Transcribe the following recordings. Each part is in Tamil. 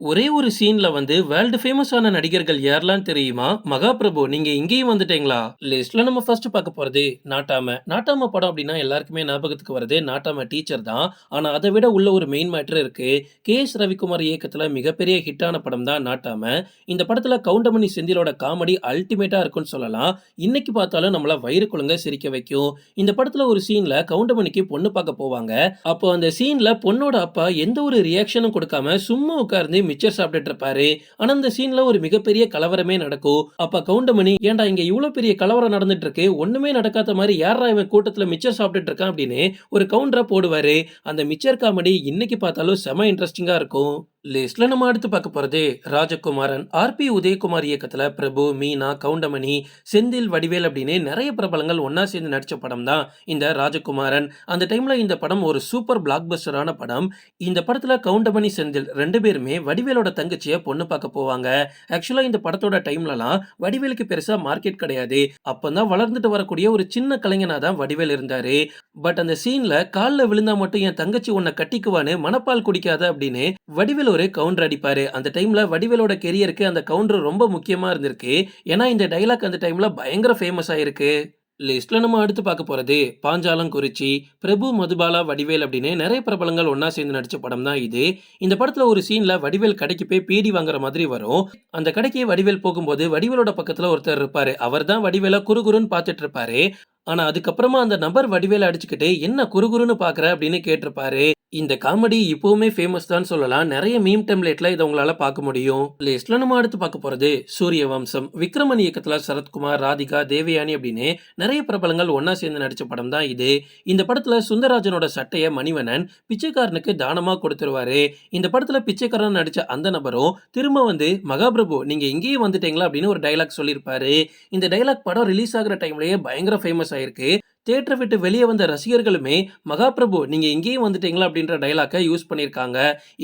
ஒரே ஒரு சீன்ல வந்து வேர்ல்டு ஃபேமஸான நடிகர்கள் யாரெல்லாம் தெரியுமா? மகாபிரபு நீங்க இங்கேயும் வந்துட்டீங்களா? லிஸ்ட்ல நம்ம ஃபர்ஸ்ட் பார்க்க போறது நாட்டாம. நாட்டாம படம் அப்படின்னா எல்லாருக்குமே ஞாபகத்துக்கு வருது நாட்டாம டீச்சர் தான். ஆனா அதை விட உள்ள ஒரு மெயின் மேட்டர் இருக்கு. K S. ரவிக்குமார் இயக்கத்துல மிகப்பெரிய ஹிட்டான படம் தான் நாட்டாம. இந்த படத்துல கவுண்டமணி செந்திலோட காமெடி அல்டிமேட்டா இருக்கும்னு சொல்லலாம். இன்னைக்கு பார்த்தாலும் நம்மள வயிறு குழுங்க சிரிக்க வைக்கும். இந்த படத்துல ஒரு சீன்ல கவுண்டமணிக்கு பொண்ணு பார்க்க போவாங்க. அப்போ அந்த சீன்ல பொண்ணோட அப்பா எந்த ஒரு ரியாக்ஷனும் கொடுக்காம சும்மா உட்கார்ந்து மிச்சர் சாப்பிட்டுட்டு இருப்பாரு. ஆனா அந்த சீன்ல ஒரு மிகப்பெரிய கலவரமே நடக்கும். அப்ப கவுண்டமணி ஏன்டா இங்க இவ்வளவு பெரிய கலவரம் நடந்துட்டு இருக்கு. ஒண்ணுமே நடக்காத மாதிரி யார்ரா இவன் கூட்டத்துல மிச்சர் சாப்பிட்டுட்டு இருக்கான் அப்படின்னு ஒரு கவுண்டரை போடுவாரு. அந்த மிச்சர் காமெடி இன்னைக்கு பார்த்தாலும் செம இன்ட்ரெஸ்டிங்கா இருக்கும். லிஸ்ட்ல நம்ம அடுத்து பார்க்க போறது ராஜகுமாரன். ஆர்.பி. உதயகுமார் இயக்கத்துல பிரபு, மீனா, கவுண்டமணி, செந்தில், வடிவேல் அப்படின்னு நிறைய பிரபலங்கள் ஒன்றா சேர்ந்து நடிச்ச படம் தான் இந்த ராஜகுமாரன். அந்த டைம்ல இந்த படம் ஒரு சூப்பர் பிளாக் பஸ்டரான படம். இந்த படத்துல கவுண்டமணி, செந்தில் ரெண்டு பேருமே வடிவேலோட தங்கச்சிய பொண்ணு பார்க்க போவாங்க. ஆக்சுவலா இந்த படத்தோட டைம்லலாம் வடிவேலுக்கு பெருசா மார்க்கெட் கிடையாது. அப்பதான் வளர்ந்துட்டு வரக்கூடிய ஒரு சின்ன கலைஞனா தான் வடிவேல் இருந்தாரு. பட் அந்த சீன்ல காலில் விழுந்தா மட்டும் என் தங்கச்சி உன்னை கட்டிக்குவான்னு மனப்பால் குடிக்காத அப்படின்னு வடிவேல் ஒரு கவுண்டர் அடிப்பார் அந்த டைமில் வடிவேலோட கெரியருக்கு அந்த கவுண்டர் ரொம்ப முக்கியமாக இருந்திருக்கு. ஏன்னா இந்த டைலாக் அந்த டைமில் பயங்கர ஃபேமஸ் ஆயிருக்கு. லிஸ்ட்ல நம்ம அடுத்து பார்க்க போறது பாஞ்சாலங்குறிச்சி. பிரபு, மதுபாலா, வடிவேல் அப்படின்னு நிறைய பிரபலங்கள் ஒன்றா சேர்ந்து நடிச்ச படம் தான் இது. இந்த படத்துல ஒரு சீன்ல வடிவேல் கடைக்கு போய் பீடி வாங்குற மாதிரி வரும். அந்த கடைக்கு வடிவேல் போகும்போது வடிவேலோட பக்கத்துல ஒருத்தர் இருப்பாரு. அவர்தான் வடிவேல குறுகுறுன்னு பார்த்துட்டு இருப்பாரு. ஆனால் அதுக்கப்புறமா அந்த நபர் வடிவேல அடிச்சுக்கிட்டு என்ன குறுகுறுன்னு பார்க்குற அப்படின்னு கேட்டிருப்பாரு. இந்த காமெடி இப்போவுமே ஃபேமஸ் தான் சொல்லலாம். நிறைய மீம் டெம்ப்ளேட்ல இதை உங்களால பார்க்க முடியும். லிஸ்ட்ல நம்ம அடுத்து பார்க்க போறது சூரிய வம்சம். விக்ரமன் இயக்கத்துல சரத்குமார், ராதிகா, தேவயானி அப்படின்னு நிறைய பிரபலங்கள் ஒன்றா சேர்ந்து நடிச்ச படம் தான் இது. இந்த படத்துல சுந்தரராஜனோட சட்டையை மணிவனன் பிச்சைக்காரனுக்கு தானமா கொடுத்துருவாரு. இந்த படத்துல பிச்சைக்காரன் நடிச்ச அந்த நபரும் திரும்ப வந்து மகாபிரபு நீங்க இங்கேயே வந்துட்டீங்களா அப்படின்னு ஒரு டயலாக் சொல்லியிருப்பாரு. இந்த டயலாக் படம் ரிலீஸ் ஆகிற டைம்லயே பயங்கர ஃபேமஸ் ஆயிருக்கு. தியேட்டர விட்டு வெளியே வந்த ரசிகர்களுமே மகாபிரபு நீங்க எங்கேயும் வந்துட்டீங்களா அப்படின்ற டைலாக்கை யூஸ் பண்ணியிருக்காங்க.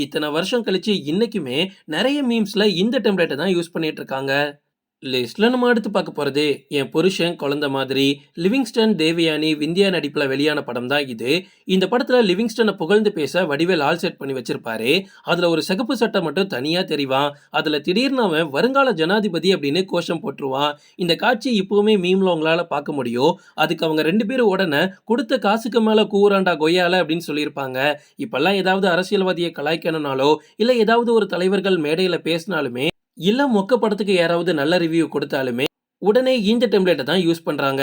இத்தனை வருஷம் கழிச்சு இன்னைக்குமே நிறைய மீம்ஸ்ல இந்த டெம்ப்ளேட்டை தான் யூஸ் பண்ணிட்டு இருக்காங்க. லிஸ்ட்ல நம்ம அடுத்து பார்க்க போறது என் புருஷன் குழந்த மாதிரி. லிவிங்ஸ்டன், தேவயானி, விந்தியா நடிப்புல வெளியான படம் தான் இது. இந்த படத்துல லிவிங்ஸ்டனை புகழ்ந்து பேச வடிவேல் ஆல் செட் பண்ணி வச்சிருப்பாரு. அதுல ஒரு சிகப்பு சட்டை மட்டும் தனியா தெரிவான். அதுல திடீர்னு அவன் வருங்கால ஜனாதிபதி அப்படின்னு கோஷம் போட்டுருவான். இந்த காட்சி இப்பவுமே மீம்ல உங்களால பார்க்க முடியும். அதுக்கு அவங்க ரெண்டு பேரும் உடனே கொடுத்த காசுக்கு மேல கூறாண்டா கொய்யால அப்படின்னு சொல்லியிருப்பாங்க. இப்போல்லாம் ஏதாவது அரசியல்வாதியை கலாய்க்கணும்னாலோ இல்ல ஏதாவது ஒரு தலைவர்கள் மேடையில பேசினாலுமே இல்லை மொக்க படத்துக்கு யாராவது நல்ல ரிவ்யூ கொடுத்தாலுமே உடனே இந்த டெம்ப்ளேட்டை தான் யூஸ் பண்ணுறாங்க